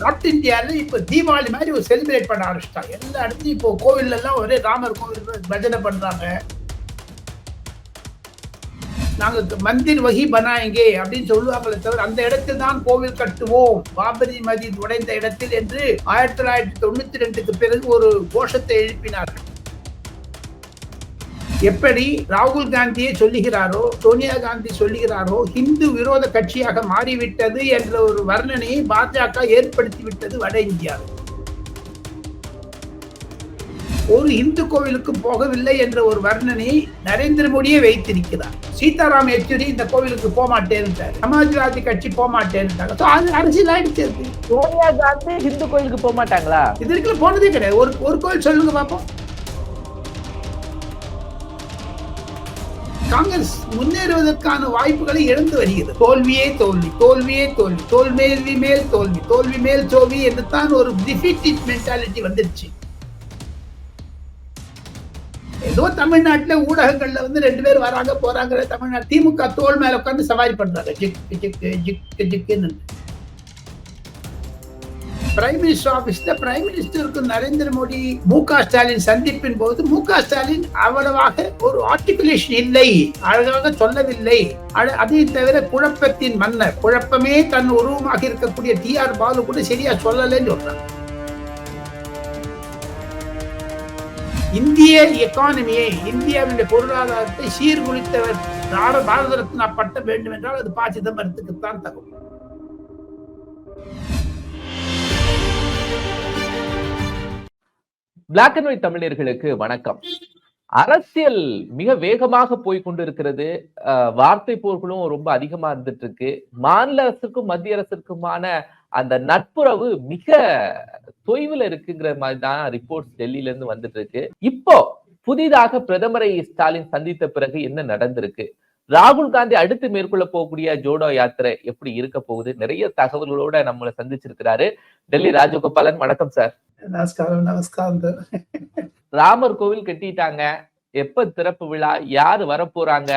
North இந்தியாவில் இப்ப தீபாவளி மாதிரி ஒரு செலிப்ரேட் பண்ண ஆரம்பிச்சிட்டாங்க. எல்லா இடத்துலையும் இப்போ கோவில்லாம் எல்லாம் ஒரே ராமர் கோவில் பஜனை பண்றாங்க. நாங்க மந்திர் வகி பனாயங்கே அப்படின்னு சொல்லுவாங்களே தவிர அந்த இடத்தில் தான் கோவில் கட்டுவோம். பாபரி மதி உடைந்த இடத்தில் என்று ஆயிரத்தி தொள்ளாயிரத்தி தொண்ணூத்தி ரெண்டுக்கு பிறகு ஒரு கோஷத்தை எழுப்பினார்கள். எப்படி ராகுல் காந்தியே சொல்லுகிறாரோ சோனியா காந்தி சொல்லுகிறாரோ இந்து விரோத கட்சியாக மாறிவிட்டது என்ற ஒரு வர்ணனையை பாஜக ஏற்படுத்தி விட்டது வட இந்தியாவில். ஒரு இந்து கோவிலுக்கு போகவில்லை என்ற ஒரு வர்ணனையை நரேந்திர மோடியே வைத்திருக்கிறார். சீதாராம் யெச்சூரி இந்த கோவிலுக்கு போக மாட்டேன்ட்டார் சமாஜ்வாதி கட்சி போக மாட்டேன்ட்டாங்க அது அரசியல் ஆயிடுச்சு. சோனியா காந்தி ஹிந்து கோயிலுக்கு போக மாட்டாங்களா இது வரைக்கும் போனதே கிடையாது. ஒரு ஒரு கோவில் சொல்லுங்க பார்ப்போம் காங்கிரஸ் முன்னேறுவதற்கான வாய்ப்புகளை இழந்து வருகிறது. தோல்வியே தோல்வி தோல்வியே தோல்வி தோல்வி மேல் தோல்வி தோல்வி மேல் தோல்வி என்று தான் ஒரு டிஃபிட்டிட் மென்டாலிட்டி வந்துருச்சு. ஏதோ தமிழ்நாட்டுல ஊடகங்கள்ல வந்து ரெண்டு பேர் வராங்க போறாங்க. தமிழ்நாடு திமுக தோல் மேல உட்கார்ந்து சவாரி பண்றாங்க. ஜிக் ஜிக் ஜிக் ஜிக்குன்னு பிரைம் மினிஸ்டர் ஆபீஸ்ல பிரைம் மினிஸ்டருக்கு நரேந்திர மோடி மு க ஸ்டாலின் சந்திப்பின் போது மு க ஸ்டாலின் அவ்வளவாக ஒரு ஆர்டிகுலேஷன் இல்லை. அழகாக சொல்லவில்லை. அழ- அதையும் தவிர குழப்பத்தின் மன்னர் குழப்பமே தன் உருவமாக இருக்கக்கூடிய டி ஆர் பாலு கூட சரியா சொல்லலைன்னு சொல்றாங்க இந்திய எக்கானமியை இந்தியாவின் பொருளாதாரத்தை சீர்குலைத்தவர் பாரத ரத்னா பட்டம் வேண்டும் என்றால் அது ப சிதம்பரத்துக்குத்தான் தகும். பிளாக் அண்ட் ஒயிட் தமிழர்களுக்கு வணக்கம். அரசியல் மிக வேகமாக போய் கொண்டிருக்கிறது. வார்த்தை போர்களும் ரொம்ப அதிகமா இருந்துட்டு இருக்கு மாநில அரசுக்கும் மத்திய அரசுக்குமான அந்த நட்புறவு மிக தொய்வுல இருக்குங்கிற மாதிரி தான் ரிப்போர்ட்ஸ் டெல்லியில இருந்து வந்துட்டு இருக்கு இப்போ புதிதாக பிரதமரை ஸ்டாலின் சந்தித்த பிறகு என்ன நடந்திருக்கு? ராகுல் காந்தி அடுத்து மேற்கொள்ள போகக்கூடிய ஜோடோ யாத்திரை எப்படி இருக்க போகுது? நிறைய தகவல்களோட நம்மளை சந்திச்சிருக்கிறாரு. டெல்லி ராஜகோபாலன் வணக்கம் சார். நமஸ்காரம் நமஸ்காரம் ராமர் கோவில் கட்டிட்டாங்க. எப்ப திறப்பு விழா? யாரு வரப்போறாங்க?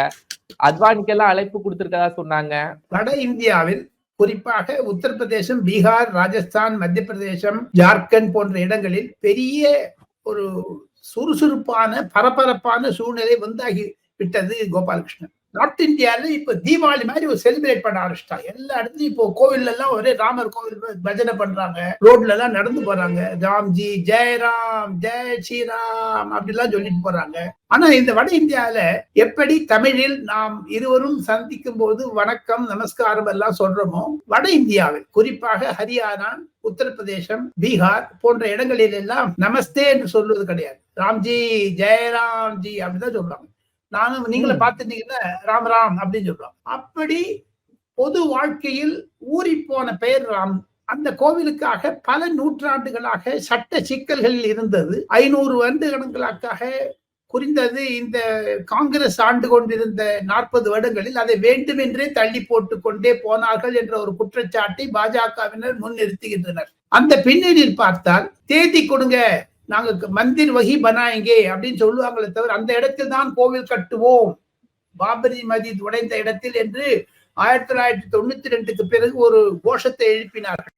அத்வானிக்கெல்லாம் அழைப்பு கொடுத்திருக்கதா சொன்னாங்க? வட இந்தியாவில் குறிப்பாக உத்தரப்பிரதேசம் பீகார் ராஜஸ்தான் மத்திய பிரதேசம் ஜார்க்கண்ட் போன்ற இடங்களில் பெரிய ஒரு சுறுசுறுப்பான பரபரப்பான சூழ்நிலை வந்தாகி விட்டது கோபாலகிருஷ்ணன். நார்த் இந்தியால இப்ப தீபாவளி மாதிரி ஒரு செலிப்ரேட் பண்ண ஆரம்பிச்சிட்டாங்க. எல்லா இடத்துலயும் இப்போ கோவில்ல எல்லாம் ஒரே ராமர் கோவில் பஜனை பண்றாங்க. ரோட்ல எல்லாம் நடந்து போறாங்க. ராம்ஜி ஜெயராம் ஜெய் ஸ்ரீராம் அப்படிலாம் சொல்லிட்டு போறாங்க. ஆனா இந்த வட இந்தியால எப்படி தமிழில் நாம் இருவரும் சந்திக்கும் போது வணக்கம் நமஸ்காரம் எல்லாம் சொல்றோமோ வட இந்தியாவில் குறிப்பாக ஹரியானா உத்தரப்பிரதேசம் பீகார் போன்ற இடங்களில் எல்லாம் நமஸ்தே என்று சொல்வது கிடையாது. ராம்ஜி ஜெயராம்ஜி அப்படிதான் சொல்றாங்க நானும் நீங்கள. பார்த்துட்டீங்கன்னா ராம் ராம் அப்படின்னு சொல்றோம். அப்படி பொது வாழ்க்கையில் ஊறி போன பெயர் ராம். அந்த கோவிலுக்காக பல நூற்றாண்டுகளாக சட்ட சிக்கல்களில் இருந்தது. ஐநூறு வருடங்களாக குறிந்தது இந்த காங்கிரஸ் ஆண்டு கொண்டிருந்த நாற்பது வருடங்களில் அதை வேண்டுமென்றே தள்ளி போட்டுக் கொண்டே போனார்கள் என்ற ஒரு குற்றச்சாட்டை பாஜகவினர் முன்னிறுத்துகின்றனர். அந்த பின்னணியில் பார்த்தால் தேதி கொடுங்க நாங்க மந்திர் வகி பனாயங்கே அப்படின்னு சொல்லுவாங்களே தவிர அந்த இடத்தில் தான் கோவில் கட்டுவோம். பாபரி மதித் உடைந்த இடத்தில் என்று ஆயிரத்தி தொள்ளாயிரத்தி தொண்ணூத்தி ரெண்டுக்கு பிறகு ஒரு கோஷத்தை எழுப்பினார்கள்.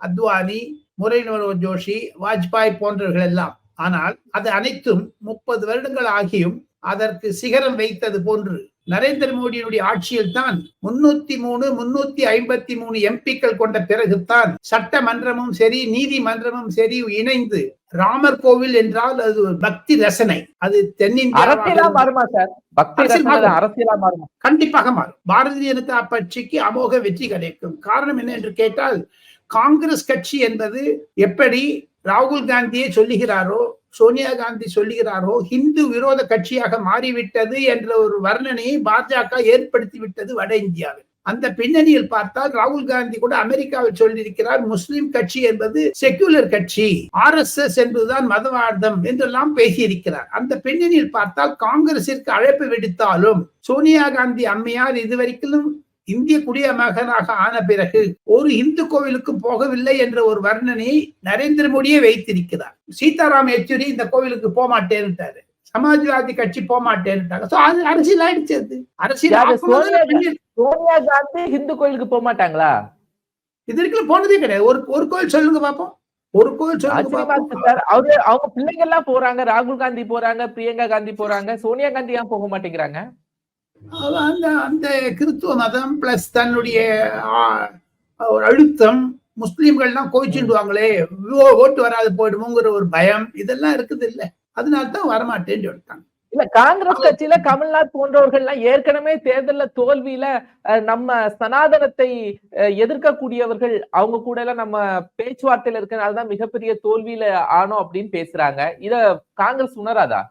அத்வானி முரளி மனோகர் ஜோஷி வாஜ்பாய் போன்றவர்கள் எல்லாம். ஆனால் அது அனைத்தும் முப்பது வருடங்கள் ஆகியும் அதற்கு சிகரம் வைத்தது போன்று நரேந்திர மோடியினுடைய ஆட்சியில் தான் முன்னூத்தி மூணு முன்னூத்தி ஐம்பத்தி மூணு எம்பிக்கள் கொண்ட பிறகுதான் சட்டமன்றமும் சரி நீதிமன்றமும் சரி இணைந்து ராமர் கோவில் என்றால் அது பக்தி ரசனை. அது தென்னிந்தியா கண்டிப்பாக மாறும். பாரதிய ஜனதா கட்சிக்கு அமோக வெற்றி கிடைக்கும். காரணம் என்ன என்று கேட்டால் காங்கிரஸ் கட்சி என்பது எப்படி ராகுல் காந்தியே சொல்லுகிறாரோ சோனியா காந்தி சொல்லுகிறாரோ ஹிந்து விரோத கட்சியாக மாறிவிட்டது என்ற ஒரு வர்ணனையை பாஜக ஏற்படுத்தி விட்டது வட இந்தியாவில். அந்த பின்னணியில் பார்த்தால் ராகுல் காந்தி கூட அமெரிக்காவில் சொல்லியிருக்கிறார் முஸ்லிம் கட்சி என்பது செக்குலர் கட்சி ஆர் எஸ் எஸ் என்பதுதான் மதவாதம் என்றெல்லாம் பேசியிருக்கிறார். அந்த பின்னணியில் பார்த்தால் காங்கிரசிற்கு அழைப்பு விடுத்தாலும் சோனியா காந்தி அம்மையார் இதுவரைக்கும் இந்திய குடிமகனாக ஆன பிறகு ஒரு இந்து கோவிலுக்கு போகவில்லை என்ற ஒரு வர்ணனையை நரேந்திர மோடியே வைத்திருக்கிறார். சீதாராம் யெச்சூரி இந்த கோவிலுக்கு போக மாட்டேன்ட்டாரு சமாஜ்வாதி கட்சி போக மாட்டேன்ட்டாங்க அது அரசியல் ஆயிடுச்சு அது. அரசியல் சோனியா காந்தி ஹிந்து கோயிலுக்கு போக மாட்டாங்களா இது வரைக்கும் போனதே கிடையாது. ஒரு ஒரு கோயில் சொல்லுங்க பாப்போம். ஒரு கோயில் அவரு அவங்க பிள்ளைங்க எல்லாம் போறாங்க. ராகுல் காந்தி போறாங்க. பிரியங்கா காந்தி போறாங்க. சோனியா காந்தி ஏன் போக மாட்டேங்கிறாங்க? அந்த அந்த கிறித்துவ மதம் பிளஸ் தன்னுடைய ஒரு அழுத்தம் முஸ்லீம்கள்லாம் கோவிச்சுடுவாங்களே ஓட்டு வராது போயிடுமோங்கிற ஒரு பயம் இதெல்லாம் இருக்குது இல்ல அதனால தான் வரமாட்டேன்னு சொல்லிட்டாங்க. இல்ல காங்கிரஸ் கட்சியில கமல்நாத் போன்றவர்கள் எல்லாம் ஏற்கனவே தேர்தல்ல தோல்வியில நம்ம சனாதனத்தை எதிர்க்கக்கூடியவர்கள் அவங்க கூட எல்லாம் நம்ம பேச்சுவார்த்தையில இருக்கனாலதான் மிகப்பெரிய தோல்வியில ஆனோம் அப்படின்னு பேசுறாங்க. இத காங்கிரஸ் உணராதா?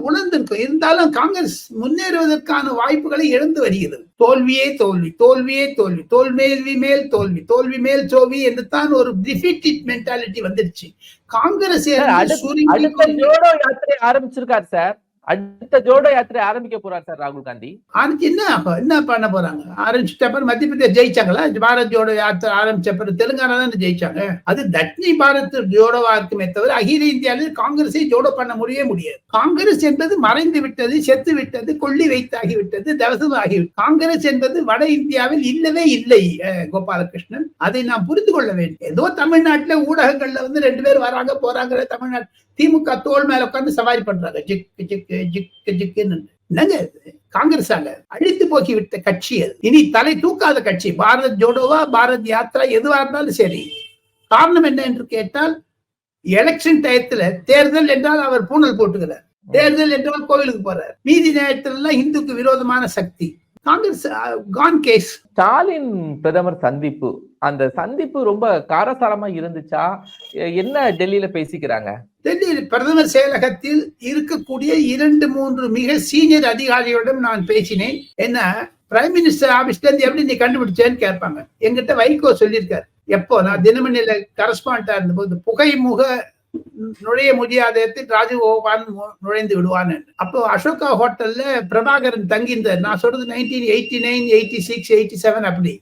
உணர்ந்திருக்கும். இருந்தாலும் காங்கிரஸ் முன்னேறுவதற்கான வாய்ப்புகளை இழந்து வருகிறது. தோல்வியே தோல்வி தோல்வியே தோல்வி தோல்வி மேல் தோல்வி தோல்வி மேல் தோல்வி என்று தான் ஒரு டிஃபிட்டிட் மென்டாலிட்டி வந்துருச்சு காங்கிரஸ் அடுத்த- ஜோடோ யாத்திரை ஆரம்பிச்சிருக்காரு சார். அடுத்த ஜோடோ யாத்திரை ஆரம்பிக்க போறார் சார் ராகுல் காந்தி. ஆரம்பிச்சு என்ன என்ன பண்ண போறாங்க? ஆரம்பிச்சிட்ட அப்புறம் மத்திய பிரதேஷ் ஜெயிச்சாங்களா? பாரத் ஜோடோ யாத்திரை ஆரம்பிச்ச அப்புறம் தெலுங்கானா தானே ஜெயிச்சாங்க? அது தட்னி பாரத் ஜோடோவா இருக்குமே தவிர அகில இந்தியாவில் காங்கிரஸை ஜோடோ பண்ண முடியவே முடியாது. காங்கிரஸ் என்பது மறைந்து விட்டது செத்து விட்டது கொள்ளி வைத்தாகி விட்டது தவசம் ஆகிவிட்டது காங்கிரஸ் என்பது வட இந்தியாவில் இல்லவே இல்லை அஹ், கோபாலகிருஷ்ணன். அதை நாம் புரிந்து கொள்ள வேண்டும். ஏதோ தமிழ்நாட்டுல ஊடகங்கள்ல வந்து ரெண்டு பேர் வராங்க போறாங்க தமிழ்நாட்டு திமுக தோல் மேல உட்கார்ந்து சவாரி பண்றாங்க. ஜிக்கு ஜிக்கு ஜிக்கு ஜிக்குன்னு என்னங்க காங்கிரஸ் ஆங்க அழித்து போக்கி விட்ட கட்சி அது. இனி தலை தூக்காத கட்சி. பாரத் ஜோடோவா பாரத் யாத்ரா எதுவா இருந்தாலும் சரி. காரணம் என்ன என்று கேட்டால் எலெக்ஷன் டயத்துல தேர்தல் என்றால் அவர் பூணல் போட்டுக்கிறார் தேர்தல் என்றால் கோவிலுக்கு போறார். மீதி நேரத்துல எல்லாம் இந்துக்கு விரோதமான சக்தி. காங்கிரஸ் கான் கேஸ் ஸ்டாலின் பிரதமர் சந்திப்பு அந்த சந்திப்பு ரொம்ப காரசாரமா இருந்துச்சா? என்ன டெல்லியில பேசிக்கிறாங்க? டெல்லியில் பிரதமர் செயலகத்தில் இருக்கக்கூடிய இரண்டு மூன்று மிக சீனியர் அதிகாரிகளிடம் நான் பேசினேன். என்ன பிரைம் மினிஸ்டர் ஆபீஸ்ல இருந்து எப்படி நீ கண்டுபிடிச்சேன்னு கேட்பாங்க. எங்கிட்ட வைகோ சொல்லியிருக்காரு. எப்போ? நான் தினமணியில கரஸ்பாண்டா இருந்தபோது புகைமுக நுழைய முடியாத இடத்தில் ராஜகோபால் நுழைந்து விடுவான்னு அப்போ அசோகா ஹோட்டல்ல பிரபாகரன் தங்கியிருந்தார். நான் சொல்றது nineteen eighty nine eighty six eighty seven அப்படி.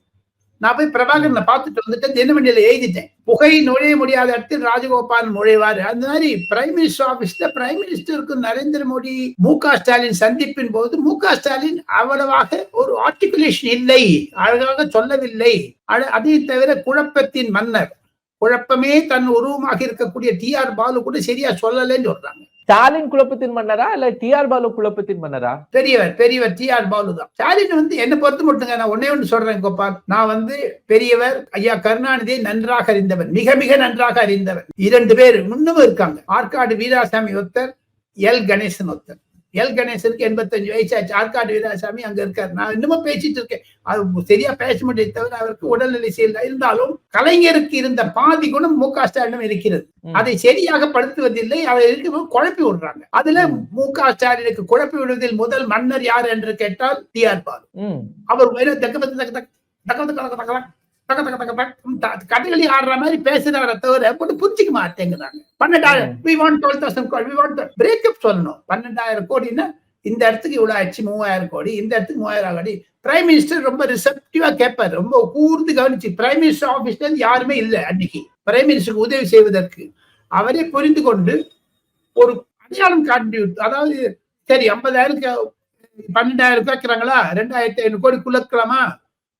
நான் போய் பிரபாகரனை பார்த்துட்டு வந்துட்டு தினமணியில எழுதிட்டேன் புகை நுழைய முடியாத இடத்தில் ராஜகோபால் நுழைவார். அந்த மாதிரி பிரைம் மினிஸ்டர் ஆபீஸ்ல பிரைம் மினிஸ்டருக்கு நரேந்திர மோடி மு க ஸ்டாலின் சந்திப்பின் போது மு க ஸ்டாலின் அவ்வளவாக ஒரு ஆர்டிகுலேஷன் இல்லை. அழகாக சொல்லவில்லை. அதை தவிர குழப்பத்தின் மன்னர். குழப்பமே தன் உருவமாக இருக்கக்கூடிய டி ஆர் பாலு கூட சரியா சொல்லலைன்னு சொல்றாங்க. ஸ்டாலின் குழப்பத்தின் மன்னரா இல்ல டி ஆர் பாலு குழப்பத்தின் மன்னரா? பெரியவர் பெரியவர் டி ஆர் பாலு தான். ஸ்டாலின் வந்து என்ன பொறுத்து மட்டுங்க? நான் ஒன்னே ஒன்று சொல்றேன் கோபால். நான் வந்து பெரியவர் ஐயா கருணாநிதியை நன்றாக அறிந்தவன் மிக மிக நன்றாக அறிந்தவன் இரண்டு பேர் முன்னும் இருக்காங்க. ஆற்காடு வீராசாமி ஒருத்தர் எல். கணேசன் ஒருத்தர். எல் கணேசனுக்கு எண்பத்தஞ்சு வயசாச்சு ஆற்காடு வீராசாமி அங்க இருக்காரு. நான் இன்னமும் பேசிட்டு இருக்கேன். அது சரியா பேச முடியும் தவிர அவருக்கு உடல்நிலை சரியில்லை. இருந்தாலும் கலைஞருக்கு இருந்த பாதி குணம் மு க ஸ்டாலினும் இருக்கிறது. அதை சரியாக படுத்துவதில்லை. அவர் இருக்கும்போது குழப்பி விடுறாங்க. அதுல ம். க ஸ்டாலினுக்கு குழப்பி விடுவதில் முதல் மன்னர் யார் என்று கேட்டால் டி ஆர் பாலு. அவர் தக்க தக்க தக்க தக்க தக்க தக்க கதைகளி ஆடுற மாதிரி பேசுறார தவிர போட்டு புரிஞ்சிக்க மாட்டேங்கிறாங்க. பன்னெண்டாயிரம் we want twelve thousand crore we want breakup சொல்லணும். பன்னெண்டாயிரம் கோடின்னா இந்த இடத்துக்கு இவ்வளவு ஆச்சு மூவாயிரம் கோடி இந்த இடத்துக்கு மூவாயிரம் கோடி. பிரைம் மினிஸ்டர் ரொம்ப ரிசப்டிவா கேட்பாரு ரொம்ப கூர்ந்து கவனிச்சு. பிரைம் மினிஸ்டர் ஆபீஸ்ல இருந்து யாருமே இல்லை அன்னைக்கு. பிரைம் மினிஸ்டருக்கு உதவி செய்வதற்கு. அவரே புரிந்து கொண்டு ஒரு அடையாளம் காட்டி அதாவது சரி ஐம்பதாயிரம் பன்னெண்டாயிரம் கேட்கிறாங்களா ரெண்டாயிரத்தி ஐநூறு கோடி குலக்கலாமா?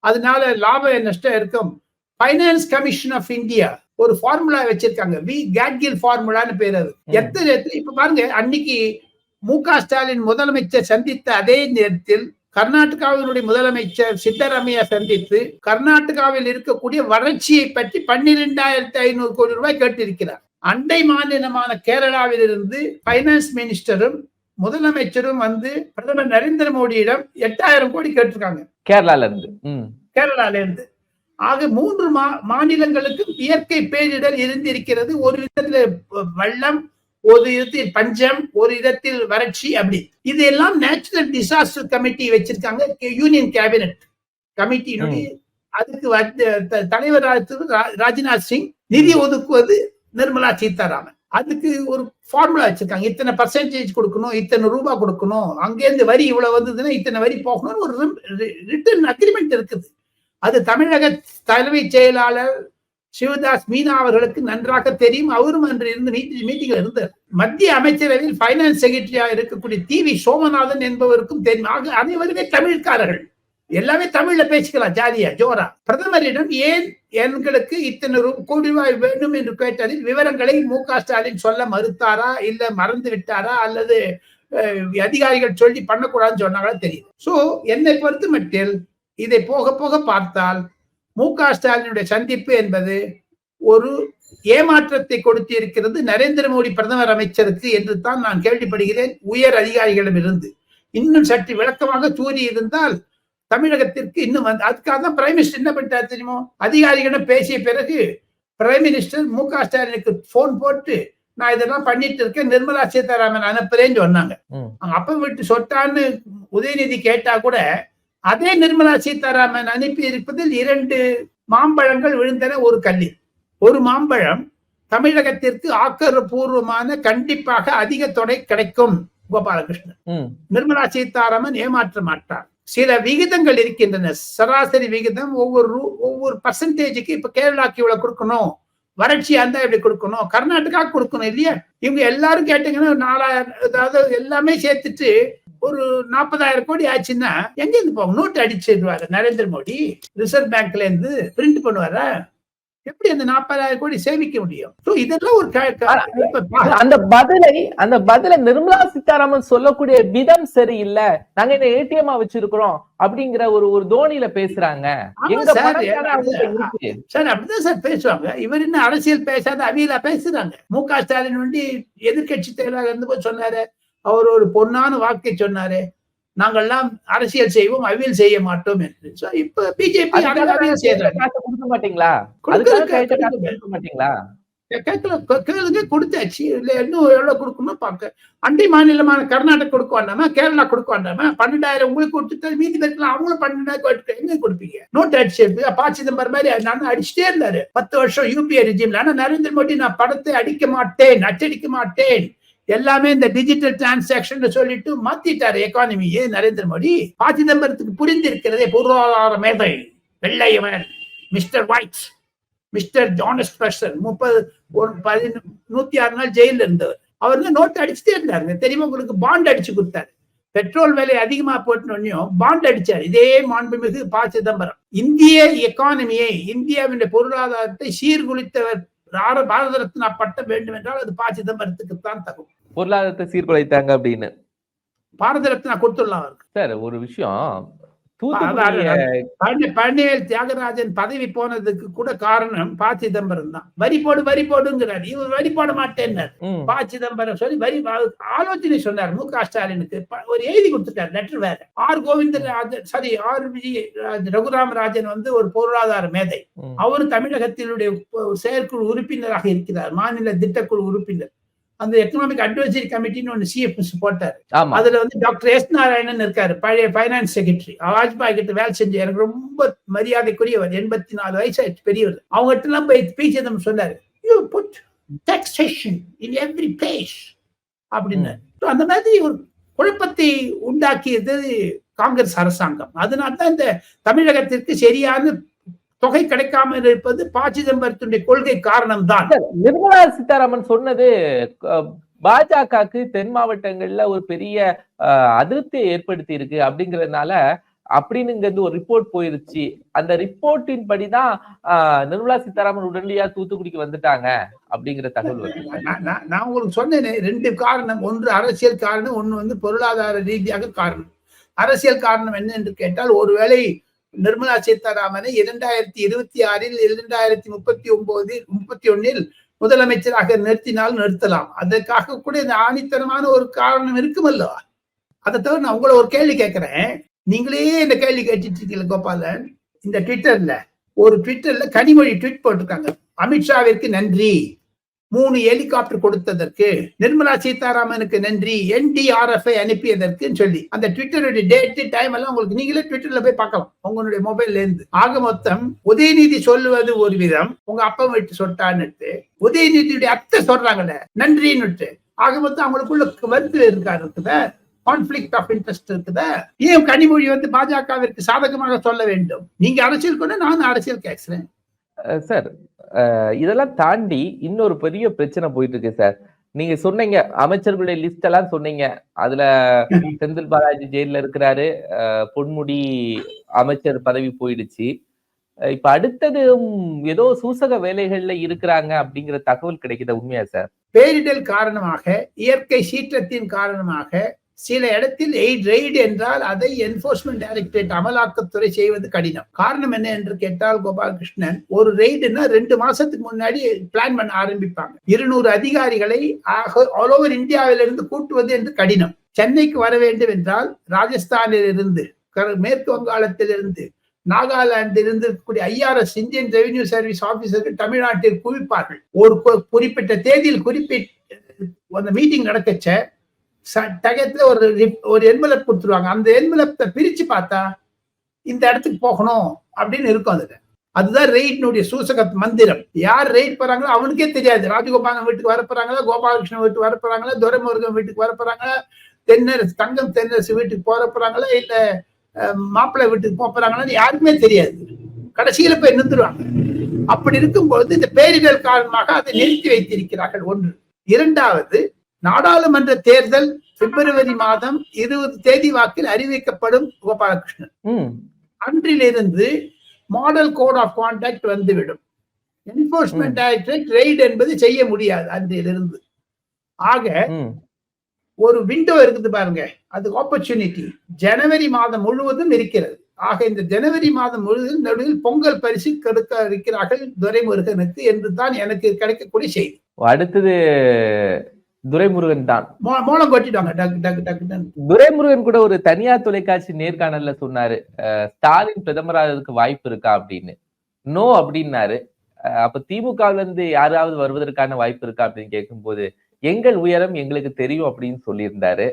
அதனால லாப நஷ்டம் இருக்கும்? ஃபைனான்ஸ் கமிஷன் ஆஃப் இந்தியா ஒரு ஃபார்முலா வச்சிருக்காங்க. வி கேட்கில் ஃபார்முலான்னு பேர் அது. எத்தனை இடத்துல? இப்ப பாருங்க அன்னைக்கு மு க ஸ்டாலின் முதலமைச்சர் சந்தித்த அதே நேரத்தில் கர்நாடகாவினுடைய முதலமைச்சர் சித்தராமையா சந்தித்து கர்நாடகாவில் இருக்கக்கூடிய வறட்சியை பற்றி பன்னிரெண்டாயிரத்தி ஐநூறு கோடி ரூபாய் கேட்டிருக்கிறார். அண்டை மாநிலமான கேரளாவில் இருந்து பைனான்ஸ் மினிஸ்டரும் முதலமைச்சரும் வந்து பிரதமர் நரேந்திர மோடியிடம் எட்டாயிரம் கோடி கேட்டிருக்காங்க. கேரளால இருந்து கேரளால இருந்து ஆக மூன்று மா மாநிலங்களுக்கும் இயற்கை பேரிடர் இருந்திருக்கிறது. ஒரு விதத்துல வெள்ளம் ஒரு இடத்தில் பஞ்சம் ஒரு இடத்தில் வறட்சி அப்படி. இதெல்லாம் நேச்சுரல் டிசாஸ்டர் கமிட்டி வச்சிருக்காங்க. யூனியன் கேபினட் கமிட்டியினுடைய அதுக்கு தலைவர் ராஜ்நாத் சிங் நிதி ஒதுக்குவது நிர்மலா சீதாராமன். அதுக்கு ஒரு ஃபார்முலா வச்சிருக்காங்க. இத்தனை பர்சன்டேஜ் கொடுக்கணும் இத்தனை ரூபா கொடுக்கணும் அங்கேருந்து வரி இவ்வளவு வந்ததுன்னா இத்தனை வரி போகணும்னு ஒரு ரிட்டர்ன் அக்ரிமெண்ட் இருக்குது. அது தமிழக தலைமைச் செயலாளர் சிவதாஸ் மீனா அவர்களுக்கு நன்றாக தெரியும். அவரும் அன்று இருந்து மீட்டிங்ல இருந்தார். மத்திய அமைச்சரவையில் பைனான்ஸ் செக்ரட்டரியா இருக்கக்கூடிய டி வி சோமநாதன் என்பவருக்கும் தெரியும். ஆக அனைவருமே தமிழ்காரர்கள். எல்லாமே தமிழ்ல பேசிக்கலாம் ஜாலியா. ஜோரா. பிரதமரிடம் ஏன் எங்களுக்கு இத்தனை ரூ- கோடி ரூபாய் வேண்டும் என்று கேட்டதில் விவரங்களை மு க ஸ்டாலின் சொல்ல மறுத்தாரா இல்ல மறந்து விட்டாரா அல்லது அதிகாரிகள் சொல்லி பண்ணக்கூடாதுன்னு சொன்னாங்களா தெரியும். சோ என்னை பொறுத்த மட்டில் இதை போக போக பார்த்தால் மு க ஸ்டாலினுடைய சந்திப்பு என்பது ஒரு ஏமாற்றத்தை கொடுத்து இருக்கிறது நரேந்திர மோடி பிரதமர் அமைச்சருக்கு என்று தான் நான் கேள்விப்படுகிறேன் உயர் அதிகாரிகளிடமிருந்து. இன்னும் சற்று விளக்கமாக கூறி இருந்தால் தமிழகத்திற்கு இன்னும் வந்து அதுக்காக தான் பிரைம் மினிஸ்டர் என்ன பண்ணிட்டார் தெரியுமோ? அதிகாரிகளிடம் பேசிய பிறகு பிரைம் மினிஸ்டர் மு க ஸ்டாலினுக்கு போன் போட்டு நான் இதெல்லாம் பண்ணிட்டு இருக்கேன் நிர்மலா சீதாராமன் அனுப்புறேன்னு சொன்னாங்க. அப்ப விட்டு சொட்டான்னு உதயநிதி கேட்டா கூட அதே நிர்மலா சீதாராமன் அனுப்பி இருப்பதில் இரண்டு மாம்பழங்கள் விழுந்தன ஒரு கல்லில். ஒரு மாம்பழம் தமிழகத்திற்கு ஆக்கப்பூர்வமான கண்டிப்பாக அதிக தொகை கிடைக்கும் கோபாலகிருஷ்ணன். நிர்மலா சீதாராமன் ஏமாற்ற மாட்டார் சில விகிதங்கள் இருக்கின்றன. சராசரி விகிதம் ஒவ்வொரு ரூ- ஒவ்வொரு பர்சன்டேஜுக்கு இப்ப கேரளாக்கு இவ்வளவு கொடுக்கணும். வறட்சியா இருந்தா இப்படி கொடுக்கணும். கர்நாடகா கொடுக்கணும் இல்லையா? இவங்க எல்லாரும் கேட்டீங்கன்னா நாலாயிரம் அதாவது எல்லாமே சேர்த்துட்டு ஒரு நாற்பதாயிரம் கோடி ஆச்சுன்னா எங்க இருந்து போகும் நோட்டு அடிச்சிடுவாரு நரேந்திர மோடி. ரிசர்வ் பேங்க்ல இருந்து பிரிண்ட் பண்ணுவாரா? எப்படி அந்த நாற்பதாயிரம் கோடி சேமிக்க முடியும்? இதெல்லாம் ஒரு அந்த பதிலை அந்த பதிலை நிர்மலா சீதாராமன் சொல்லக்கூடிய விதம் சரியில்லை. நாங்க இந்த ஏடிஎம் வச்சிருக்கிறோம் அப்படிங்கிற ஒரு ஒரு தோனியில பேசுறாங்க. சார் அப்படிதான் சார் பேசுவாங்க. இவர் என்ன அரசியல் பேசாத அவியலா பேசுறாங்க. மு க ஸ்டாலின் வந்து எதிர்கட்சி தலைவராக இருந்தபோது சொன்னாரு. அவர் ஒரு பொன்னான வாக்கை சொன்னாரு. நாங்கெல்லாம் அரசியல் செய்வோம் அவியல் செய்ய மாட்டோம் என்று. இப்ப பிஜேபி கொடுக்க மாட்டீங்களா? மாட்டீங்களா? கேளுங்க கொடுத்தாச்சு. இல்ல இன்னும் எவ்வளவு கொடுக்கணும் பார்க்க. அண்டை மாநிலமான கர்நாடகா கொடுக்க வேண்டாமா? கேரளா கொடுக்க வேண்டாமா? பன்னெண்டாயிரம் உங்களுக்கு கொடுத்துட்டு மீதி பேருக்குலாம் அவங்களும் பன்னெண்டாயிரம் எங்க கொடுப்பீங்க? நோட் அடிச்சு பா சிதம்பரம் மாதிரி நான் அடிச்சுட்டே இருந்தாரு. பத்து வருஷம் யூபிஐ ரிஜிம்ல ஆனா நரேந்திர மோடி நான் படத்தை அடிக்க மாட்டேன் அச்சடிக்க மாட்டேன். எல்லாமே இந்த டிஜிட்டல் டிரான்சாக்ஷன் சொல்லிட்டு மாத்திட்டார் எக்கானமியே நரேந்திர மோடி? பா சிதம்பரத்துக்கு புரிந்திருக்கிறதே பொருளாதார மேதை வெள்ளையவன் mister White mister Jones person முப்பது ஒரு பதின நூத்தி ஆறு நாள் ஜெயில இருந்தவர். அவர் வந்து நோட்டு அடிச்சுட்டே இருந்தாருங்க தெரியுமா உங்களுக்கு? பாண்ட் அடிச்சு கொடுத்தாரு. பெட்ரோல் விலை அதிகமா போட்டோன்னையும் பாண்ட் அடிச்சார். இதே மாண்புமிகு பா சிதம்பரம். இந்திய எக்கானமியை இந்தியாவின் பொருளாதாரத்தை சீர்குலைத்தவர் பாரத ரத்னா பட்டம் வேண்டும் என்றால் அது பா சிதம்பரத்துக்கு தான் தகும். பொருளாதாரத்தை சீர்குலைத்தாங்க அப்படின்னு. பாரத ரத்னா கொடுத்துடலாம் சார் ஒரு விஷயம். பழனிவேல் தியாகராஜன் பதவி போனதுக்கு கூட காரணம் ப சிதம்பரம் தான். வரி போடு வரி போடுங்கிறார். இவர் வரி போட மாட்டேன்னார். ப சிதம்பரம் சொல்லி வரி ஆலோசனை சொன்னார் மு க ஸ்டாலினுக்கு. ஒரு எழுதி கொடுத்துட்டார் லெட்டர் வேற. R Govindarajan sorry R Vijay Raj- Raghuram Rajan வந்து ஒரு பொருளாதார மேதை. அவரும் தமிழகத்தினுடைய செயற்குழு உறுப்பினராக இருக்கிறார். மாநில திட்டக்குழு உறுப்பினர். அந்த எக்கனாமிக் அட்வைசரி கமிட்டின்னு ஒன்று சிஎஃப்எஸ் போட்டார். அதுல வந்து டாக்டர் எஸ் நாராயணன் இருக்காரு பழைய ஃபைனான்ஸ் செக்ரட்டரி வாஜ்பாய் கிட்ட வேலை செஞ்சு எனக்கு ரொம்ப மரியாதைக்குரியவர் எண்பத்தி நாலு வயசு பெரியவர். அவங்க கிட்ட எல்லாம் போய் பி சிதம்பரம் சொன்னாரு. You put taxation in every place அப்படின்னு அந்த மாதிரி ஒரு குழப்பத்தை உண்டாக்கியது காங்கிரஸ் அரசாங்கம். அதனால தான் இந்த தமிழகத்திற்கு சரியான தொகை கிடைக்காமல் இருப்பது ப சிதம்பரத்தினுடைய கொள்கை காரணம் தான் நிர்மலா சீதாராமன் சொன்னது பாஜகவுக்கு தென் மாவட்டங்கள்ல ஒரு பெரிய அதிருப்தியை ஏற்படுத்தி இருக்கு அப்படிங்கறதுனால அப்படின்னு இங்க இருந்து ஒரு ரிப்போர்ட் போயிருச்சு. அந்த ரிப்போர்ட்டின் படிதான் நிர்மலா சீதாராமன் உடனடியா தூத்துக்குடிக்கு வந்துட்டாங்க அப்படிங்கிற தகவல் நான் உங்களுக்கு சொன்னேனே ரெண்டு காரணம். ஒன்று அரசியல் காரணம் ஒன்று வந்து பொருளாதார ரீதியாக காரணம். அரசியல் காரணம் என்ன என்று கேட்டால் ஒருவேளை நிர்மலா சீதாராமனை இரண்டாயிரத்தி இருபத்தி ஆறில் இரண்டாயிரத்தி முப்பத்தி ஒன்பது முப்பத்தி ஒன்னில் முதலமைச்சராக நிறுத்தினால் நிறுத்தலாம். அதற்காக கூட இந்த ஆணித்தனமான ஒரு காரணம் இருக்குமல்லவா அதை தவிர நான் உங்களை ஒரு கேள்வி கேட்கிறேன். நீங்களே இந்த கேள்வி கேட்டுட்டு இருக்கீங்க கோபாலன் இந்த ட்விட்டர்ல ஒரு ட்விட்டர்ல கனிமொழி ட்வீட் போட்டிருக்காங்க. அமித்ஷாவிற்கு நன்றி. மூணு ஹெலிகாப்டர் கொடுத்ததற்கு நிர்மலா சீதாராமனுக்கு நன்றி என்டிஆர்எஃப்ஐ அனுப்பியதற்கு சொல்லி. அந்த ட்விட்டருடைய டேட் டைம் எல்லாம் உங்களுக்கு நீங்களே ட்விட்டர்ல போய் பார்க்கலாம். உங்களுடைய மொபைல்ல இருந்து. ஆக மொத்தம் உதயநிதி சொல்லுவது ஒரு விதம் உங்க அப்பா வீட்டு சொட்டான்னுட்டு உதயநிதியுடைய அத்தை சொல்றாங்கல்ல நன்றின்னுட்டு. ஆக மொத்தம் அவங்களுக்குள்ள வந்து இருக்கா இருக்குத? கான்ஃபிளிக்ட் ஆஃப் இன்ட்ரெஸ்ட் இருக்குதா? ஏன் கனிமொழி வந்து பாஜகவிற்கு சாதகமாக சொல்ல வேண்டும்? நீங்க அரசியல் கொண்டு நானும் அரசியல் கேட்கிறேன். சார் இதெல்லாம் தாண்டி இன்னொரு பெரிய பிரச்சனை போயிட்டு இருக்கு சார். நீங்க சொன்னீங்க அமைச்சர்களுடைய லிஸ்ட் எல்லாம் சொன்னீங்க. அதுல செந்தில் பாலாஜி ஜெயில இருக்கிறாரு. பொன்முடி அமைச்சர் பதவி போயிடுச்சு. இப்ப அடுத்தது ஏதோ சூசக வேலைகள்ல இருக்கிறாங்க அப்படிங்கிற தகவல் கிடைக்குது உண்மையா சார்? பேரிடர் காரணமாக இயற்கை சீற்றத்தின் காரணமாக சில இடத்தில் எய்ட் ரெய்டு என்றால் அதை என்போர்ஸ்மெண்ட் டைரக்டரேட் அமலாக்கத்துறை செய்வது கடினம். காரணம் என்ன என்று கேட்டால் கோபாலகிருஷ்ணன் ஒரு ரெய்டுன்னா ரெண்டு மாசத்துக்கு முன்னாடி பிளான் பண்ண ஆரம்பிப்பாங்க. இருநூறு அதிகாரிகளை ஆல் ஓவர் இந்தியாவிலிருந்து கூட்டுவது என்று கடினம். சென்னைக்கு வர வேண்டும் என்றால் ராஜஸ்தானில் இருந்து மேற்கு வங்காளத்திலிருந்து நாகாலாந்தில் இருந்து இருக்கக்கூடிய ஐஆர்எஸ் இந்தியன் ரெவென்யூ சர்வீஸ் ஆபீசர்கள் தமிழ்நாட்டில் குவிப்பார்கள். ஒரு குறிப்பிட்ட தேதியில் குறிப்பிட்ட அந்த மீட்டிங் நடக்கச்ச டகத்துல ஒரு ரிப்- ஒரு என்வலப் கொடுத்துருவாங்க. அந்த என்வலப்பை பிரிச்சு பார்த்தா இந்த இடத்துக்கு போகணும் அப்படின்னு இருக்கும் அதுல. அதுதான் ரெய்டினுடைய சூசக மந்திரம். யார் ரெய்ட் போறாங்களோ அவனுக்கே தெரியாது. ராஜகோபாலன் வீட்டுக்கு வர போறாங்களா? கோபாலகிருஷ்ணன் வீட்டுக்கு வர போறாங்களா? துரைமுருகன் வீட்டுக்கு வர போறாங்களா? தென்னரசு தங்கம் தென்னரசு வீட்டுக்கு போற போறாங்களா? இல்ல மாப்பிள்ளை வீட்டுக்கு போக போறாங்களான்னு யாருக்குமே தெரியாது. கடைசியில போய் நிறுத்துருவாங்க அப்படி இருக்கும்போது இந்த பேரிடர் காரணமாக அதை நிறுத்தி வைத்திருக்கிறார்கள் ஒன்று. இரண்டாவது நாடாளுமன்ற தேர்தல் பிப்ரவரி மாதம் இருபது தேதி வாக்கில் அறிவிக்கப்படும் கோபாலகிருஷ்ணன். அன்றிலிருந்து மாடல் கோட் ஆஃப் கான்டாக்ட் வந்துவிடும். என்போர்ஸ்மெண்ட் டைரக்டரேட் ரெய்டு என்பது செய்ய முடியாது அன்றிலிருந்து. ஆக ஒரு விண்டோ இருக்குது பாருங்க. அது ஆப்பர்ச்சுனிட்டி ஜனவரி மாதம் முழுவதும் இருக்கிறது. ஆக இந்த ஜனவரி மாதம் முழுவதும் நடுவில் பொங்கல் பரிசு கொடுக்க இருக்கிறார்கள் துரைமுருகனுக்கு என்று தான் எனக்கு கிடைக்கக்கூடிய செய்தி. அடுத்தது துரைமுருகன் தான். மோளம் துரைமுருகன் கூட ஒரு தனியார் தொலைக்காட்சி நேர்காணல்ல சொன்னாரு ஸ்டாலின் பிரதமராகிறதுக்கு வாய்ப்பு இருக்கா அப்படின்னு. நோ அப்படின்னாரு. அப்ப திமுகல இருந்து யாராவது வருவதற்கான வாய்ப்பு இருக்கா அப்படின்னு கேட்கும்போது எங்கள் உயரம் எங்களுக்கு தெரியும் அப்படின்னு சொல்லியிருந்தாரு.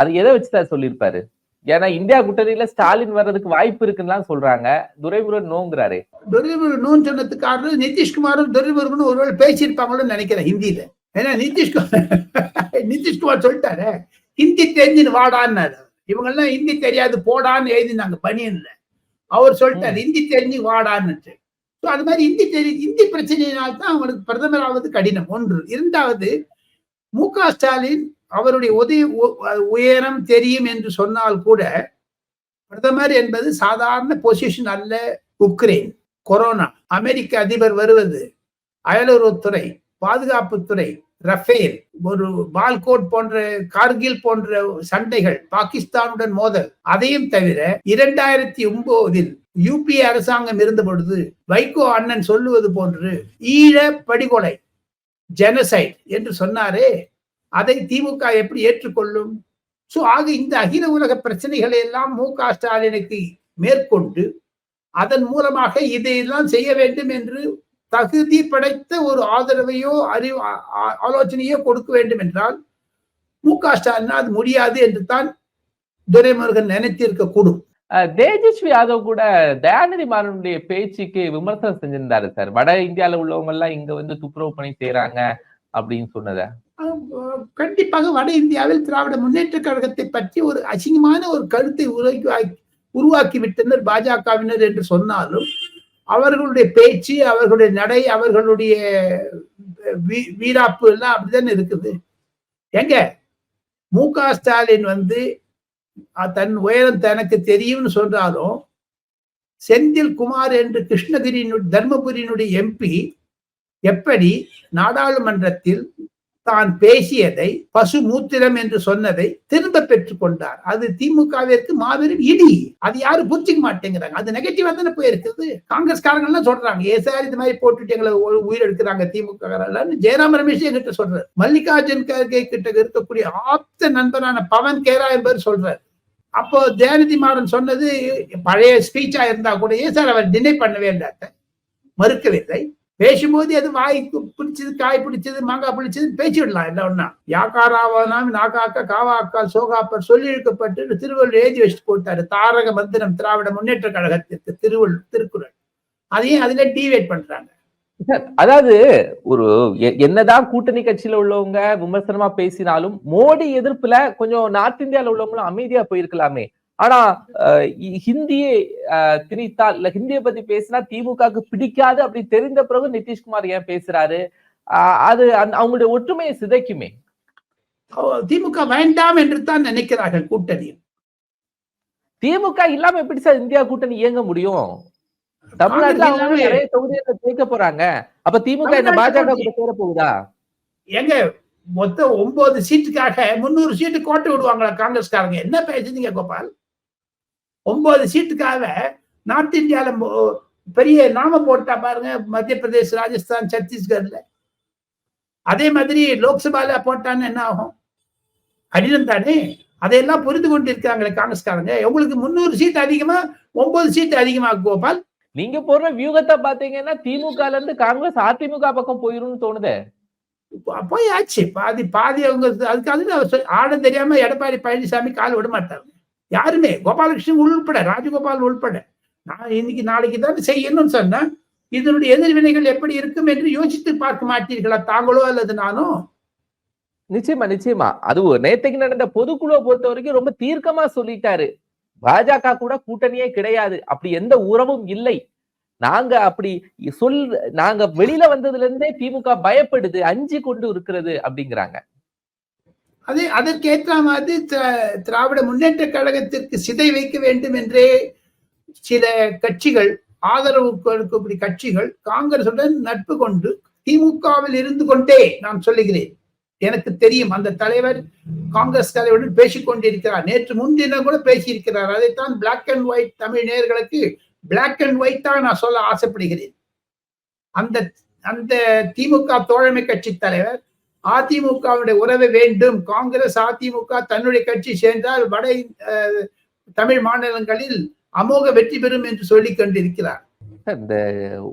அது எதை வச்சுதான் சொல்லியிருப்பாரு? ஏன்னா இந்தியா கூட்டணியில ஸ்டாலின் வர்றதுக்கு வாய்ப்பு இருக்குன்னு சொல்றாங்க. துரைமுருகன் நோங்கிறாரு. துரைமுருகன் நோன் சொன்னதுக்கு காரணம் நிதிஷ்குமாரும் துரைமுருகனும் ஒருவேளை பேசியிருப்பாங்களோன்னு நினைக்கிறேன் ஹிந்தியில. ஏன்னா நிதிஷ்குமார் நிதிஷ்குமார் சொல்லிட்டாரு ஹிந்தி தெரிஞ்சுன்னு வாடான்னாரு இவங்க எல்லாம் ஹிந்தி தெரியாது போடான்னு எழுதினாங்க பனியன்ல. அவர் சொல்லிட்டாரு ஹிந்தி தெரிஞ்சு வாடான்னு ஸோ அது மாதிரி ஹிந்தி தெரி ஹிந்தி பிரச்சனையினால் தான் அவங்களுக்கு பிரதமர் ஆவது கடினம். ஒன்று இரண்டாவது மு க ஸ்டாலின் அவருடைய உதவி உயரம் தெரியும் என்று சொன்னால் கூட பிரதமர் என்பது சாதாரண பொசிஷன் அல்ல உக்ரைன். கொரோனா அமெரிக்க அதிபர் வருவது அயலுறவுத்துறை பாதுகாப்புத்துறை ரஃபேல் ஒரு பால்கோட் போன்ற கார்கில் போன்ற சண்டைகள் பாகிஸ்தானுடன் மோதல். அதையும் தவிர இரண்டாயிரத்தி ஒன்பதில் யூபிஏ அரசாங்கம் இருந்த பொழுது வைகோ அண்ணன் சொல்லுவது போன்று ஈழ படுகொலை ஜெனசைட் என்று சொன்னாரே. அதை திமுக எப்படி ஏற்றுக்கொள்ளும்? சோ ஆக இந்த அகில உலக பிரச்சனைகளை எல்லாம் மு க ஸ்டாலினுக்கு மேற்கொண்டு அதன் மூலமாக இதையெல்லாம் செய்ய வேண்டும் என்று தகுதி படைத்த ஒரு ஆதரவையோ அறிவு ஆலோசனையோ கொடுக்க வேண்டும் என்றால் மு க ஸ்டாலின் அது முடியாது என்று தான் துரைமுருகன் நினைத்திருக்க கூடும். தேஜஸ்வி யாதவ் கூட தயாநிதி மாறனுடைய பேச்சுக்கு விமர்சனம் செஞ்சிருந்தாரு சார். வட இந்தியால உள்ளவங்க எல்லாம் இங்க வந்து துப்புரவு பணி செய்யறாங்க அப்படின்னு சொன்னத. கண்டிப்பாக வட இந்தியாவில் திராவிட முன்னேற்ற கழகத்தை பற்றி ஒரு அசிங்கமான ஒரு கருத்தை உருவாக்கி உருவாக்கி விட்டனர் பாஜகவினர் என்று சொன்னாலும் அவர்களுடைய பேச்சு அவர்களுடைய நடை அவர்களுடைய வீராப்பு எல்லாம் அப்படித்தானே இருக்குது. எங்க? மு க ஸ்டாலின் வந்து தன் உயரம் தனக்கு தெரியும்னு சொல்றாலும் செந்தில் குமார் என்று கிருஷ்ணகிரியினுடைய தர்மபுரியினுடைய எம்பி எப்படி நாடாளுமன்றத்தில் தான் பேசியதை பசு மூத்திரம் என்று சொன்னதை திரும்ப பெற்றுக் கொண்டார். அது திமுகவிற்கு மாபெரும் இடி. அது யாரும் புரிஞ்சுக்க மாட்டேங்கிறாங்க. அது நெகட்டிவா தானே போயிருக்குது. காங்கிரஸ்காரங்க எல்லாம் சொல்றாங்க ஏ சார் இது மாதிரி போட்டுட்டு எங்களை உயிர் எடுக்கிறாங்க திமுக ஜெயராம் ரமேஷ் என்கிட்ட சொல்றாரு? மல்லிகார்ஜுன் கர்கே கிட்ட இருக்கக்கூடிய ஆப்த நண்பரான பவன் கேரா என்பவர் சொல்றாரு. அப்போ ஜெயநிதி மாறன் சொன்னது பழைய ஸ்பீச்சா இருந்தா கூட ஏன் சார் அவர் டினை பண்ணவே இல்லை. மறுக்கவில்லை. பேசும்போது அது வாய் பிடிச்சது காய் பிடிச்சது மாங்காய் பிடிச்சது பேச்சு விடலாம் இல்லை ஒன்னா யாக்காராவானாம் நாகாக்கா காவாக்கால் சோகாப்பர் சொல்லி இழுக்கப்பட்டு திருவள்ளுவர் எழுதி வச்சுட்டு போட்டாரு. தாரக மந்திரம் திராவிட முன்னேற்ற கழகத்திற்கு திருவள்ளுவர் திருக்குறள். அதையும் அதுல டிவேட் பண்றாங்க. அதாவது ஒரு எ- என்னதான் கூட்டணி கட்சியில உள்ளவங்க விமர்சனமா பேசினாலும் மோடி எதிர்ப்புல கொஞ்சம் நார்த் இந்தியால உள்ளவங்களும் அமைதியா போயிருக்கலாமே. ஆனா ஹிந்தியை திணித்தால் இல்ல ஹிந்தியை பத்தி பேசினா திமுகவுக்கு பிடிக்காது அப்படி தெரிந்த பிறகு நிதிஷ்குமார் ஏன் பேசுறாரு? அது அவங்களுடைய ஒற்றுமையை சிதைக்குமே. திமுக வேண்டாம் என்று தான் நினைக்கிறார்கள் கூட்டணி. திமுக இல்லாம எப்படி சார் இந்தியா கூட்டணி இயங்க முடியும்? தமிழ்நாட்டுல அவங்க நிறைய தொகுதிகளை ஜெயிக்க போறாங்க. அப்ப திமுக என்ன பாஜக கூட சேர போகுதா? எங்க மொத்த ஒன்பது சீட்டுக்காக முன்னூறு சீட்டு கோட்டை விடுவாங்களா காங்கிரஸ்காரங்க? என்ன பேசுறீங்க கோபால்? ஒன்பது சீட்டுக்காக நார்த் இந்தியால மொ- பெரிய நாம போட்டா பாருங்க மத்திய பிரதேஷ் ராஜஸ்தான் சத்தீஸ்கர்ல. அதே மாதிரி லோக்சபால போட்டான்னு என்ன ஆகும்? கடினம் தானே? அதையெல்லாம் புரிந்து கொண்டு இருக்காங்களே காங்கிரஸ்காரங்க. உங்களுக்கு முன்னூறு சீட் அதிகமா ஒன்பது சீட் அதிகமா கோபால்? நீங்க போடுற வியூகத்தை பாத்தீங்கன்னா திமுகல இருந்து காங்கிரஸ் அதிமுக பக்கம் போயிரும்னு தோணுதே. போயாச்சு. பாதி பாதி அவங்க அதுக்காக அவர் சொல்- ஆட தெரியாம எடப்பாடி பழனிசாமி கால் விட மாட்டாங்க யாருமே கோபாலகிருஷ்ணன் உள்பட ராஜகோபால் உள்பட. நான் இன்னைக்கு நாளைக்கு தான் செய்யணும்னு சொன்னா இதனுடைய எதிர்வினைகள் எப்படி இருக்கும் என்று யோசித்து பார்க்க மாட்டீர்களா தாங்களோ அல்லது நானோ? நிச்சயமா நிச்சயமா. அது ஒரு நேத்தைக்கு நடந்த பொதுக்குழுவை பொறுத்த வரைக்கும் ரொம்ப தீர்க்கமா சொல்லிட்டாரு. பாஜக கூட கூட்டணியே கிடையாது. அப்படி எந்த உறவும் இல்லை. நாங்க அப்படி சொல் நாங்க வெளியில வந்ததுல இருந்தே திமுக பயப்படுது அஞ்சு கொண்டு இருக்கிறது அப்படிங்கிறாங்க. அதே அதற்கேற்ற மாதிரி திராவிட முன்னேற்ற கழகத்திற்கு சிதை வைக்க வேண்டும் என்றே சில கட்சிகள் ஆதரவு கொடுக்கக்கூடிய கட்சிகள் காங்கிரசுடன் நட்பு கொண்டு திமுகவில் இருந்து கொண்டே நான் சொல்லுகிறேன். எனக்கு தெரியும் அந்த தலைவர் காங்கிரஸ் தலைவருடன் பேசிக் கொண்டிருக்கிறார். நேற்று முன்தினம் கூட பேசியிருக்கிறார். அதைத்தான் பிளாக் அண்ட் ஒயிட் தமிழ் நேர்களுக்கு பிளாக் அண்ட் ஒயிட் தான் நான் சொல்ல ஆசைப்படுகிறேன். அந்த அந்த திமுக தோழமை கட்சி தலைவர் அதிமுகவுடைய உறவு வேண்டும். காங்கிரஸ் அதிமுக தன்னுடைய கட்சி சேர்ந்தால் வட தமிழ் மாநிலங்களில் அமோக வெற்றி பெறும் என்று சொல்லிக் கொண்டிருக்கிறார். இந்த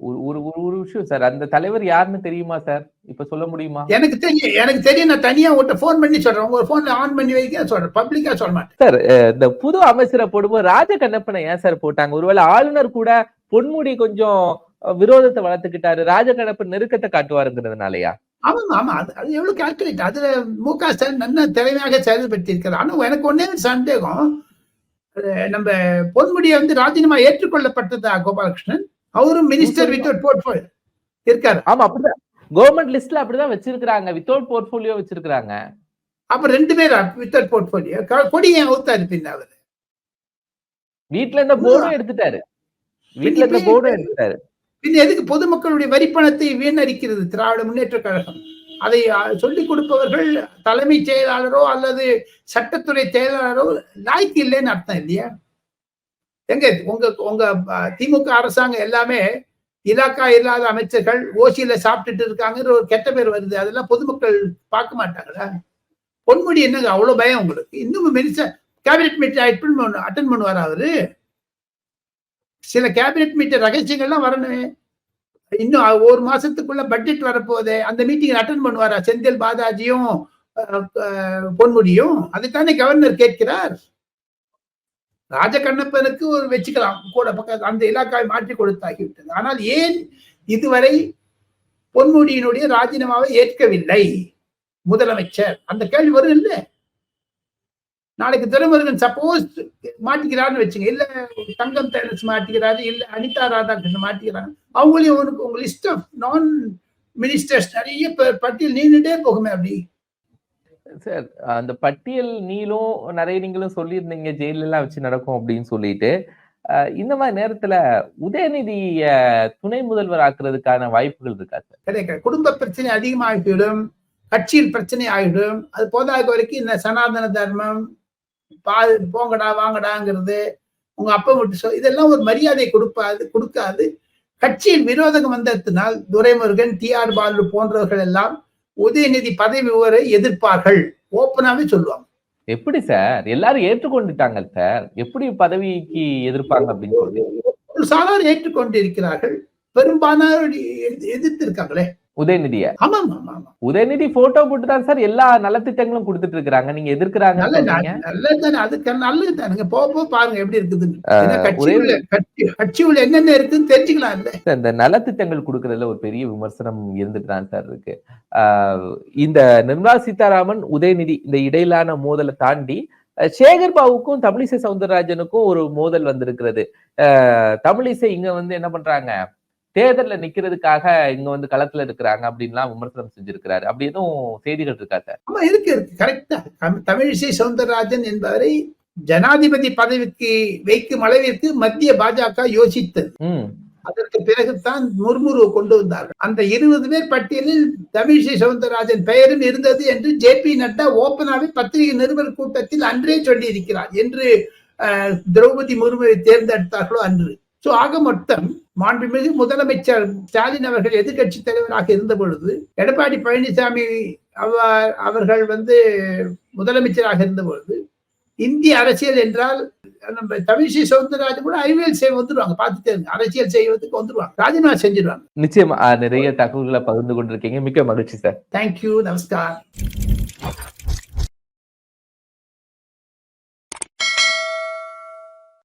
ஒரு ஒரு ஒரு விஷயம் சார். அந்த தலைவர் யாருன்னு தெரியுமா சார்? இப்ப சொல்ல முடியுமா? எனக்கு தெரியும் எனக்கு தெரியும் நான் தனியா உங்கள்கிட்ட ஃபோன் பண்ணி சொல்றேன். உங்க போன்ல ஆன் பண்ணி வைக்க சொல்றேன். பப்ளிக்கா சொல்ல மாட்டேன். சார் இந்த புது அமைச்சரை போடும்போது ராஜ கண்ணப்பனை ஏன் சார் போட்டாங்க? ஒருவேளை ஆளுநர் கூட பொன்முடி கொஞ்சம் விரோதத்தை வளர்த்துக்கிட்டாரு. ராஜ கண்ணப்பன் நெருக்கத்தை காட்டுவாருங்கிறதுனாலயா? ஆமா ஆமா அது அது எவ்வளவு கால்குலேட் அதுல மு க ஸ்டாலின் நல்ல திறமையாக செயல்படுத்தி இருக்கிறார் ஆனா எனக்கு ஒன்னே சந்தேகம். நம்ம பொன்முடியை வந்து ராஜினாமா ஏற்றுக்கொள்ளப்பட்டதா கோபாலகிருஷ்ணன்? அவரும் மினிஸ்டர் வித்வுட் போர்ட்ஃபோலியோ இருக்காரு. ஆமா அப்படிதான். கவர்மெண்ட் லிஸ்ட்ல அப்படிதான் வச்சிருக்காங்க வித்தவுட் போர்ட்போலியோ வச்சிருக்காங்க அப்ப ரெண்டு பேர்? வித்வுட் போர்ட்ஃபோலியோ கொடி ஏன் அவுத்தாரு பின்ன அவர். வீட்ல இருந்த போர்டும் எடுத்துட்டாரு. வீட்ல இருந்த போர்டும் எடுத்துட்டாரு. பின் எதுக்கு பொதுமக்களுடைய வரிப்பணத்தை வீணடிக்கிறது? திராவிட முன்னேற்ற கழகம். அதை சொல்லிக் கொடுப்பவர்கள் தலைமைச் செயலாளரோ அல்லது சட்டத்துறை செயலாளரோ லாய்க்கு இல்லைன்னு அர்த்தம் இல்லையா? எங்க உங்க உங்க திமுக அரசாங்கம் எல்லாமே இலாக்கா இல்லாத அமைச்சர்கள் ஓசியில சாப்பிட்டுட்டு இருக்காங்கன்ற ஒரு கெட்ட பேர் வருது. அதெல்லாம் பொதுமக்கள் பார்க்க மாட்டாங்களா? பொன்முடி என்னங்க? அவ்வளவு பயம் உங்களுக்கு. இன்னும் மினிஸ்டர் கேபினெட் மீட்டிங் அட்டன் பண்ணுவாரா பண்ணுவார் அவரு? சில கேபினெட் மீட்டிங் ரகசியங்கள்லாம் வரணுமே. இன்னும் ஒரு மாசத்துக்குள்ள பட்ஜெட் வரப்போகுது. அந்த மீட்டிங் அட்டன் பண்ணுவாரா? செந்தில் பாலாஜியும் பொன்முடியும்? அதைத்தானே கவர்னர் கேட்கிறார். ராஜகண்ணப்பனுக்கு ஒரு வச்சுக்கலாம். கூட பக்கம் அந்த இலாக்காவை மாற்றி கொடுத்தாகிவிட்டது. ஆனால் ஏன் இதுவரை பொன்முடியினுடைய ராஜினாமாவை ஏற்கவில்லை? முதலமைச்சர். அந்த கேள்வி வரும் இல்லை நாளைக்கு துரைமுருகன் சப்போஸ் மாட்டிக்கிறாருன்னு வச்சுங்க. இல்ல தங்கம் தேனஸ் மாட்டிக்கிறாரு இல்ல அனிதா ராதாகிருஷ்ணன் மாட்டிக்கிறாங்க அவங்களையும் உனக்கு உங்க லிஸ்ட் ஆஃப் நான் மினிஸ்டர்ஸ் நிறைய பட்டியல் நீண்டுட்டே போகுமே அப்படி. சார் அந்த பட்டியல் நீளும் நிறைய நீங்களும் சொல்லியிருந்தீங்க ஜெயில எல்லாம் வச்சு நடக்கும் அப்படின்னு சொல்லிட்டு. இந்த மாதிரி நேரத்துல உதயநிதி அஹ், துணை முதல்வர் ஆக்குறதுக்கான வாய்ப்புகள் இருக்கா சார்? கிடையாது குடும்ப பிரச்சனை அதிகமாகிவிடும் கட்சியில் பிரச்சனை ஆகிடும் அது போதாத வரைக்கும் இந்த சனாதன தர்மம் பா போங்கடா வாங்கடாங்கிறது உங்க அப்பா விட்டு சொல் இதெல்லாம் ஒரு மரியாதை கொடுப்பாது கொடுக்காது. கட்சியில் விரோதம் வந்ததினால் துரைமுருகன் டி ஆர் பாலு போன்றவர்கள் எல்லாம் உதயநிதி பதவி உயரை எதிர்ப்பார்கள். ஓப்பனாவே சொல்லுவாங்க. எப்படி சார்? எல்லாரும் ஏற்றுக்கொண்டுட்டாங்க சார். எப்படி பதவிக்கு எதிர்ப்பாங்க அப்படின்னு சொல்லி ஒரு சாதாரண ஏற்றுக்கொண்டு இருக்கிறார்கள். பெரும்பாலானோர் எதிர்த்து- எதிர்த்திருக்காங்களே. உதயநிதிய. ஆமா ஆமா உதயநிதி போட்டோ போட்டு தான் சார் எல்லா நலத்திட்டங்களும் கொடுத்துட்டு இருக்காங்க நீங்க எதிர்க்கிறாங்க நல்ல நல்லது தானே அதுக்கு நல்லது தானுங்க போக போக பாருங்க எப்படி உள்ள என்னென்ன இருக்குன்னு தெரிஞ்சுக்கலாம் இல்ல. இந்த நலத்திட்டங்கள் கொடுக்கறதுல ஒரு பெரிய விமர்சனம் இருந்துட்டு தான் சார் இருக்கு. இந்த நிர்மலா சீதாராமன் உதயநிதி இந்த இடையிலான மோதலை தாண்டி அஹ் சேகர் பாபுக்கும் தமிழிசை சவுந்தரராஜனுக்கும் ஒரு மோதல் வந்திருக்கிறது. தமிழிசை இங்க வந்து என்ன பண்றாங்க? தேர்தல்ல நிக்கிறதுக்காக இங்க வந்து களத்துல இருக்கிறாங்க அப்படின்லாம் விமர்சனம் செஞ்சிருக்கிறாரு. அப்படி எதுவும் செய்திகள் இருக்கா சார்? ஆமா இருக்கு இருக்கு. கரெக்டா தமிழிசை சவுந்தரராஜன் என்பவரை ஜனாதிபதி பதவிக்கு வைக்கும் அளவிற்கு மத்திய பாஜக யோசித்தது. அதற்கு பிறகுதான் முர்முரு கொண்டு வந்தார்கள். அந்த இருபது பேர் பட்டியலில் தமிழிசை சவுந்தரராஜன் பெயரும் இருந்தது என்று ஜே பி நட்டா ஓப்பனாவே பத்திரிகை நிருபர் கூட்டத்தில் அன்றே சொல்லி இருக்கிறார் என்று திரௌபதி முர்முவை தேர்ந்தெடுத்தார்களோ அன்று. சோ ஆக மொத்தம் மாண்புமிகு முதலமைச்சர் ஸ்டாலின் அவர்கள் எதிர்க்கட்சி தலைவராக இருந்த பொழுது எடப்பாடி பழனிசாமி அவ- அவர்கள் வந்து முதலமைச்சராக இருந்த பொழுது இந்திய அரசியல் என்றால் நம்ம தமிழிசை சவுந்தரராஜன் கூட அறிவியல் செய்ய வந்துருவாங்க. பார்த்துட்டே இருங்க அரசியல் செய்வதற்கு வந்துருவாங்க. ராஜினாமா செஞ்சிருவாங்க. நிச்சயமா நிறைய தகவல்களை பகிர்ந்து கொண்டிருக்கீங்க. மிக்க மகிழ்ச்சி சார். தேங்க்யூ நமஸ்கார்.